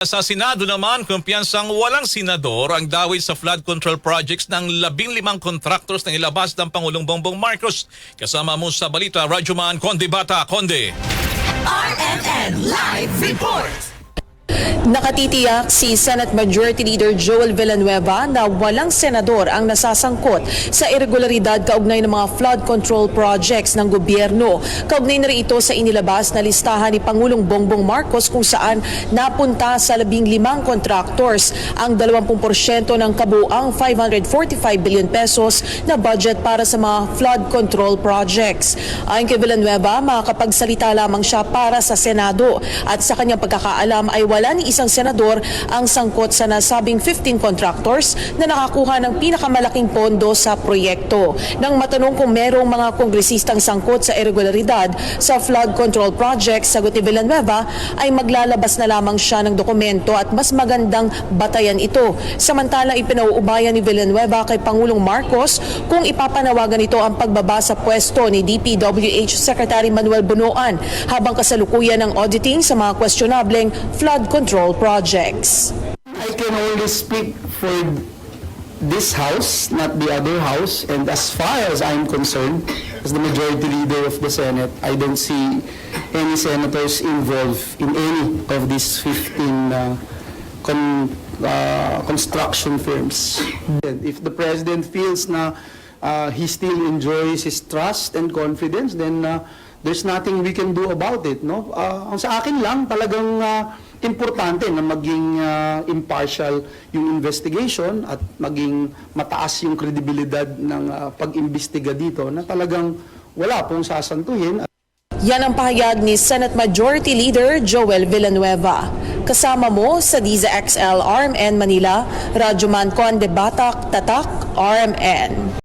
Sa Senado naman, kumpiyansang walang senador ang dawit sa flood control projects ng labing limang contractors na ilabas ng Pangulong Bongbong Marcos. Kasama mo sa balita, Rajuman Conde Bata. Conde. Nakatitiyak si Senate Majority Leader Joel Villanueva na walang senador ang nasasangkot sa irregularidad kaugnay ng mga flood control projects ng gobyerno. Kaugnay na rin ito sa inilabas na listahan ni Pangulong Bongbong Marcos kung saan napunta sa labing limang contractors ang 20% ng kabuang 545 billion pesos na budget para sa mga flood control projects. Ayon kay Villanueva, makakapagsalita lamang siya para sa Senado at sa kanyang pagkakaalam ay wala ni isang senador ang sangkot sa nasabing 15 contractors na nakakuha ng pinakamalaking pondo sa proyekto. Nang matanong kung merong mga kongresistang sangkot sa irregularidad sa flood control project, sagot ni Villanueva ay maglalabas na lamang siya ng dokumento at mas magandang batayan ito. Samantalang ipinauubayan ni Villanueva kay Pangulong Marcos kung ipapanawagan ito ang pagbaba sa pwesto ni DPWH Secretary Manuel Bunoan habang kasalukuyan ng auditing sa mga questionableng flood control projects. I can only speak for this house, not the other house. And as far as I'm concerned, as the majority leader of the Senate, I don't see any senators involved in any of these 15 uh, con, uh, construction firms. If the president feels na uh, he still enjoys his trust and confidence, then uh, there's nothing we can do about it. No? Uh, sa akin lang, talagang uh, importante na maging uh, impartial yung investigation at maging mataas yung kredibilidad ng uh, pag-imbestiga dito na talagang wala pong sasantuhin Yan ang pahayag ni Senate Majority Leader Joel Villanueva. Kasama mo sa Diza XL RMN Manila, Radyoman Conde Batak, Tatak, RMN.